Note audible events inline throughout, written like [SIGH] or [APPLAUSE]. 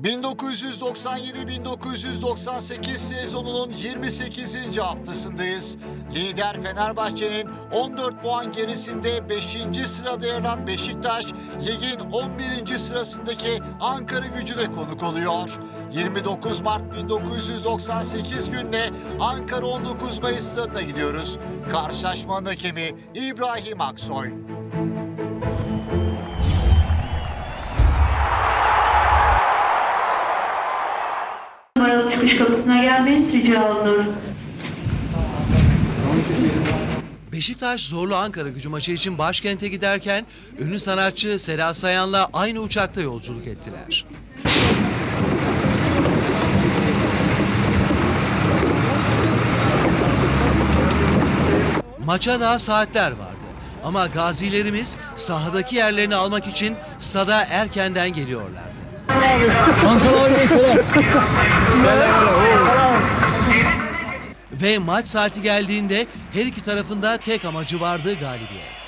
1997-1998 sezonunun 28. haftasındayız. Lider Fenerbahçe'nin 14 puan gerisinde 5. sırada yer alan Beşiktaş, ligin 11. sırasındaki Ankara gücüne konuk oluyor. 29 Mart 1998 gününe Ankara 19 Mayıs stadına gidiyoruz. Karşılaşmanın hakemi İbrahim Aksoy. Numaralı çıkış kapısına gelmeniz rica olunur. Beşiktaş zorlu Ankara gücü maçı için başkente giderken ünlü sanatçı Sera Sayan'la aynı uçakta yolculuk ettiler. Maça daha saatler vardı. Ama gazilerimiz sahadaki yerlerini almak için stada erkenden Ve maç saati geldiğinde her iki tarafında tek amacı vardı galibiyet.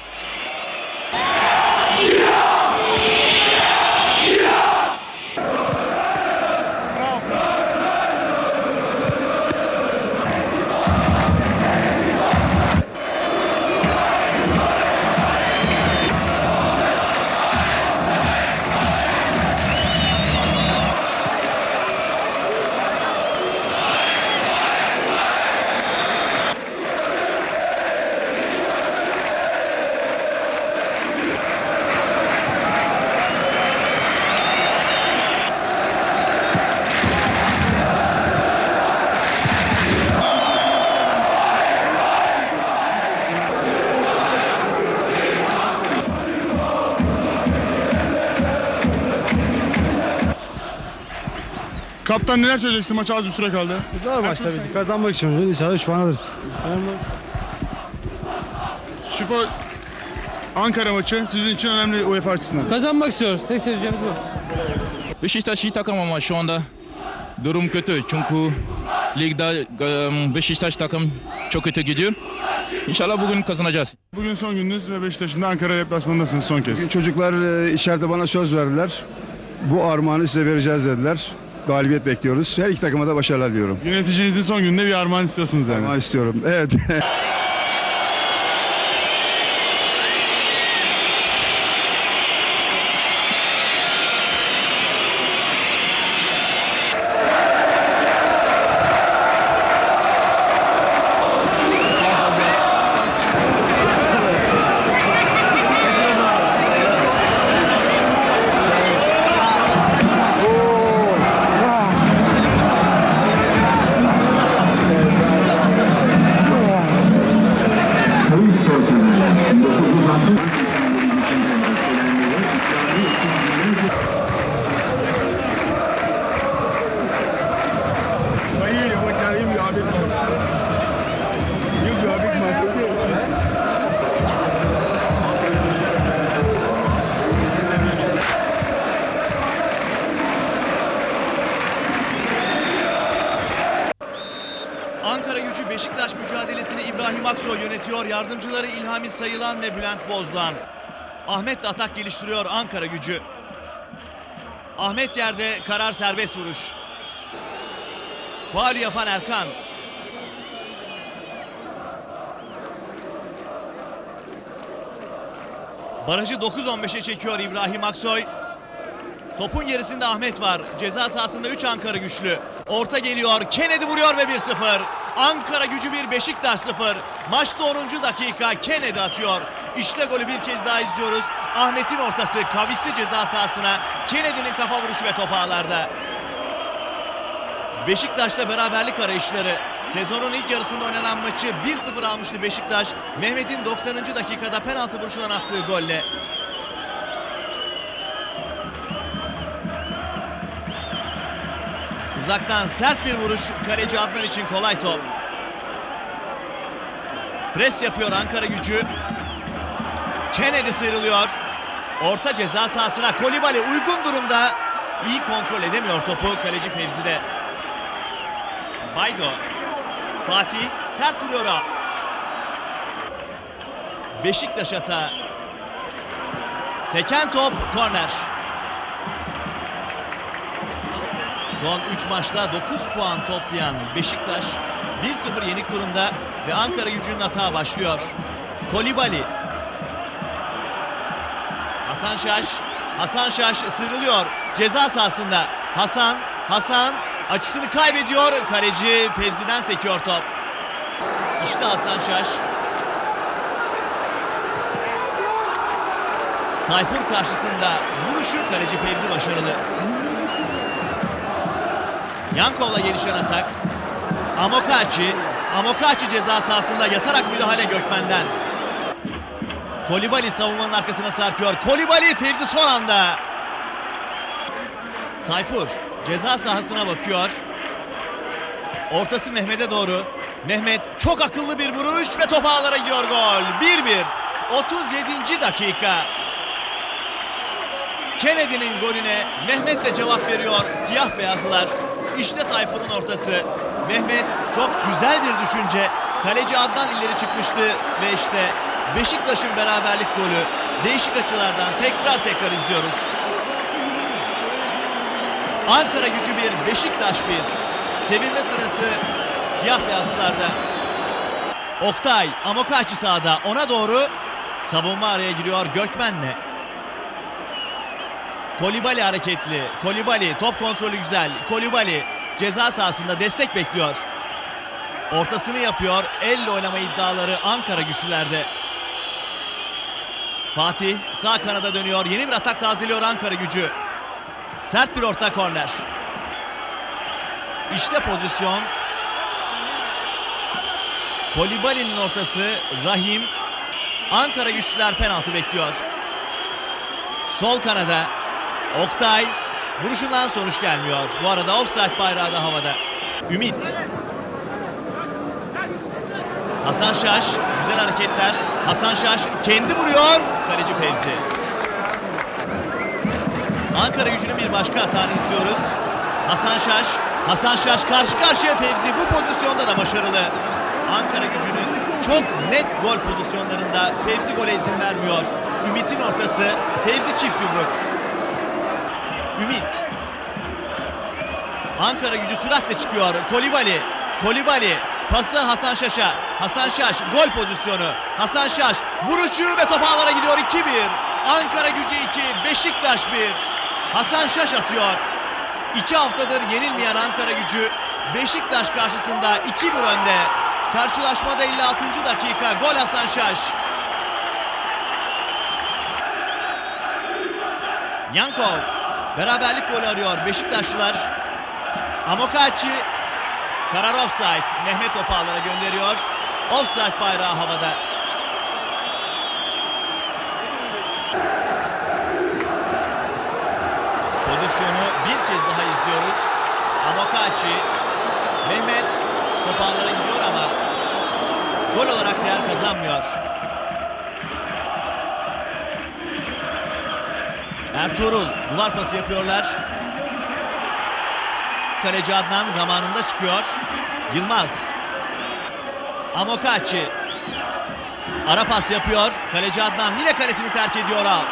Kaptan neler söyleyeceksin? Maç az bir süre kaldı. Zor maç tabii ki. Kazanmak için oynuyoruz. İnşallah 3 puan alırız. Önemli. Şifo Ankara maçı sizin için önemli UEFA açısından. Kazanmak istiyoruz. Tek söyleyeceğimiz bu. Beşiktaş iyi takım ama şu anda durum kötü. Çünkü ligde e, Beşiktaş takım çok kötü gidiyor. İnşallah bugün kazanacağız. Bugün son gününüz ve Beşiktaş'ın da Ankara deplasmanındasınız son kez. Çocuklar e, içeride bana söz verdiler. Bu armağanı size vereceğiz dediler. Galibiyet bekliyoruz. Her iki takıma da başarılar diliyorum. Yöneticinizin son gününde bir armağan istiyorsunuz yani. Armağan istiyorum. Evet. [LAUGHS] Yardımcıları İlhami Sayılan ve Bülent Bozdoğan. Ahmet de atak geliştiriyor Ankara gücü. Ahmet yerde karar serbest vuruş. Faul yapan Erkan. Barajı 9-15'e çekiyor İbrahim Aksoy. Topun gerisinde Ahmet var. Ceza sahasında 3 Ankara güçlü. Orta geliyor. Kennedy vuruyor ve 1-0. Ankara gücü 1 Beşiktaş 0. Maçta 10. dakika Kennedy atıyor. İşte golü bir kez daha izliyoruz. Ahmet'in ortası kavisli ceza sahasına. Kennedy'nin kafa vuruşu ve top ağlarda. Beşiktaş'ta beraberlik arayışları. Sezonun ilk yarısında oynanan maçı 1-0 almıştı Beşiktaş. Mehmet'in 90. dakikada penaltı vuruşundan attığı golle. Uzaktan sert bir vuruş kaleci Adnan için kolay top. Pres yapıyor Ankara gücü. Kennedy sıyrılıyor. Orta ceza sahasına Kolibali uygun durumda. İyi kontrol edemiyor topu kaleci Fevzi'de. Baydo. Fatih sert vuruyor. Beşiktaş hata. Seken top korner. Son 3 maçta 9 puan toplayan Beşiktaş 1-0 yenik durumda ve Ankara gücünün hata başlıyor. Kolibali. Hasan Şaş. Hasan Şaş sıyrılıyor. Ceza sahasında. Hasan. Hasan açısını kaybediyor. Kaleci Fevzi'den sekiyor top. İşte Hasan Şaş. Tayfur karşısında vuruşu kaleci Fevzi başarılı. Yankov'la gelişen atak. Amokachi. Amokachi ceza sahasında yatarak müdahale Gökmen'den. Kolibali savunmanın arkasına sarkıyor. Kolibali Fevzi son anda. Tayfur ceza sahasına bakıyor. Ortası Mehmet'e doğru. Mehmet çok akıllı bir vuruş ve top ağlara gidiyor gol. 1-1. 37. dakika. Kennedy'nin golüne Mehmet de cevap veriyor siyah beyazlılar. İşte Tayfur'un ortası. Mehmet çok güzel bir düşünce. Kaleci Adnan ileri çıkmıştı ve işte Beşiktaş'ın beraberlik golü. Değişik açılardan tekrar tekrar izliyoruz. Ankara gücü bir, Beşiktaş bir. Sevinme sırası siyah beyazlılarda. Oktay, Amokachi sağda ona doğru savunma araya giriyor Gökmen'le. Kolibali hareketli. Kolibali top kontrolü güzel. Kolibali ceza sahasında destek bekliyor. Ortasını yapıyor. Elle oynama iddiaları Ankara güçlülerde. Fatih sağ kanada dönüyor. Yeni bir atak tazeliyor Ankara gücü. Sert bir orta korner. İşte pozisyon. Kolibali'nin ortası Rahim. Ankara güçlüler penaltı bekliyor. Sol kanada Oktay vuruşundan sonuç gelmiyor. Bu arada offside bayrağı da havada. Ümit. Hasan Şaş güzel hareketler. Hasan Şaş kendi vuruyor. Kaleci Fevzi. Ankara gücünün bir başka hatanı izliyoruz. Hasan Şaş. Hasan Şaş karşı karşıya Fevzi. Bu pozisyonda da başarılı. Ankara gücünün çok net gol pozisyonlarında Fevzi gole izin vermiyor. Ümit'in ortası. Fevzi çift yumruk. Ümit. Ankara gücü süratle çıkıyor. Kolibali. Kolibali. Pası Hasan Şaş'a. Hasan Şaş gol pozisyonu. Hasan Şaş vuruşu ve top ağlara gidiyor 2-1. Ankara gücü 2, Beşiktaş 1. Hasan Şaş atıyor. İki haftadır yenilmeyen Ankara gücü Beşiktaş karşısında 2-1 önde. Karşılaşmada 56. dakika gol Hasan Şaş. Yankov beraberlik golü arıyor Beşiktaşlılar. Amokachi karar offside. Mehmet Opağlar'a gönderiyor. Offside bayrağı havada. Pozisyonu bir kez daha izliyoruz. Amokachi Mehmet Topağlar'a gidiyor ama gol olarak değer kazanmıyor. Ertuğrul duvar pası yapıyorlar. Kaleci Adnan zamanında çıkıyor. Yılmaz. Amokachi. Ara pas yapıyor. Kaleci Adnan yine kalesini terk ediyor out.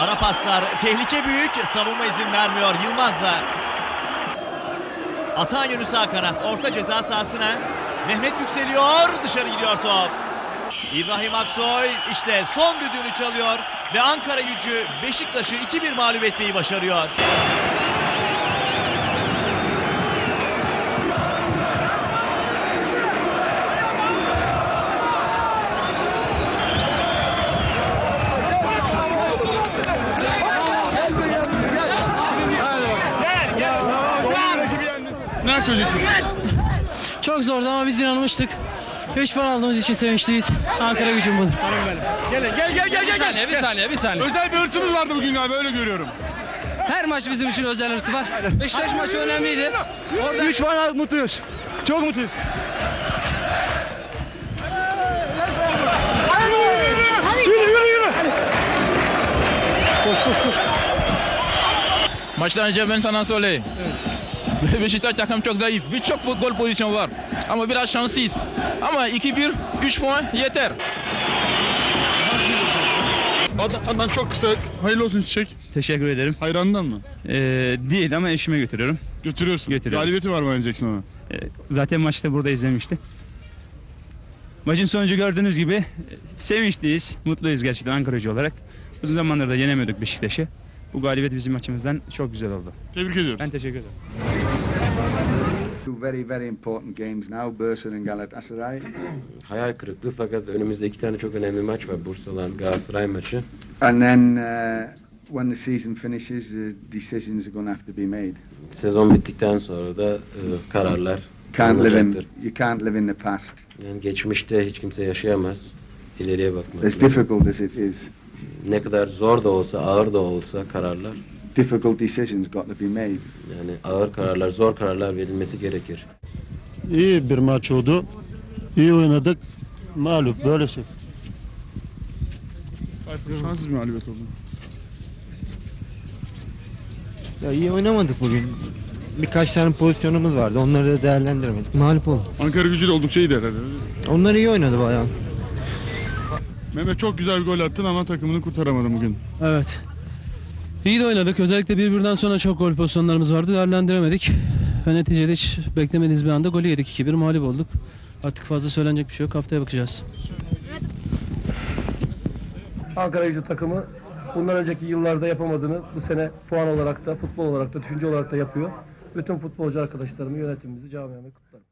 Ara paslar tehlike büyük. Savunma izin vermiyor Yılmaz'la. Atan yönü sağ kanat. Orta ceza sahasına. Mehmet yükseliyor. Dışarı gidiyor top. İbrahim Aksoy işte son düdüğünü çalıyor ve Ankara gücü Beşiktaş'ı 2-1 mağlup etmeyi başarıyor. Ne söyleyeceksin? Çok zordu ama biz inanmıştık. 3 puan aldığımız için sevinçliyiz. Ankara gücüm budur. Gel gel gel gel Bir gel. saniye, bir saniye, bir saniye. Özel bir hırsımız vardı bugün galiba öyle görüyorum. Her maç bizim için özel hırsı var. Beşiktaş maçı önemliydi. Orada 3 puan al mutluyuz. Çok mutluyuz. Yürü yürü yürü. Koş koş koş. Maçtan önce ben sana söyleyeyim. [LAUGHS] Beşiktaş takım çok zayıf. Birçok gol pozisyon var. Ama biraz şanssız. Ama 2-1, 3 puan yeter. Adnan, Adnan çok kısa. Hayırlı olsun Çiçek. Teşekkür ederim. Hayranından mı? Ee, değil ama eşime götürüyorum. Götürüyorsun. Götürüyorum. Galibiyeti var mı vereceksin ona? Ee, zaten maçta burada izlemişti. Maçın sonucu gördüğünüz gibi e, sevinçliyiz, mutluyuz gerçekten Ankaracı olarak. Uzun zamandır da yenemiyorduk Beşiktaş'ı. Bu galibiyet bizim maçımızdan çok güzel oldu. Tebrik ediyoruz. Ben teşekkür ederim. Two very, very important games now, Bursa and Galatasaray. Hayal kırıklığı fakat önümüzde iki tane çok önemli maç var. Bursa'la Galatasaray maçı. And then uh, when the season finishes, the decisions are going to have to be made. Sezon bittikten sonra da e, kararlar Can't live in, alınacaktır. you can't live in the past. Yani geçmişte hiç kimse yaşayamaz. İleriye bakmak. As difficult as it is, Ne kadar zor da olsa, ağır da olsa kararlar. difficult decisions got to be made. Yani ağır kararlar, zor kararlar verilmesi gerekir. İyi bir maç oldu. İyi oynadık. Mağlup böylesi. Tayfun şanssız bir galibiyet oldu. Ya iyi oynamadık bugün. Birkaç tane pozisyonumuz vardı. Onları da değerlendiremedik. Mağlup olduk. Ankara gücü de oldukça iyiydi herhalde. Onlar iyi oynadı bayağı. Mehmet çok güzel bir gol attın ama takımını kurtaramadın bugün. Evet. İyi de oynadık. Özellikle birbirinden sonra çok gol pozisyonlarımız vardı. Değerlendiremedik. Ve neticede hiç beklemediğimiz bir anda golü yedik. 2-1 mağlup olduk. Artık fazla söylenecek bir şey yok. Haftaya bakacağız. Ankara gücü takımı bundan önceki yıllarda yapamadığını bu sene puan olarak da futbol olarak da düşünce olarak da yapıyor. Bütün futbolcu arkadaşlarımı, yönetimimizi, camiamı kutlarım.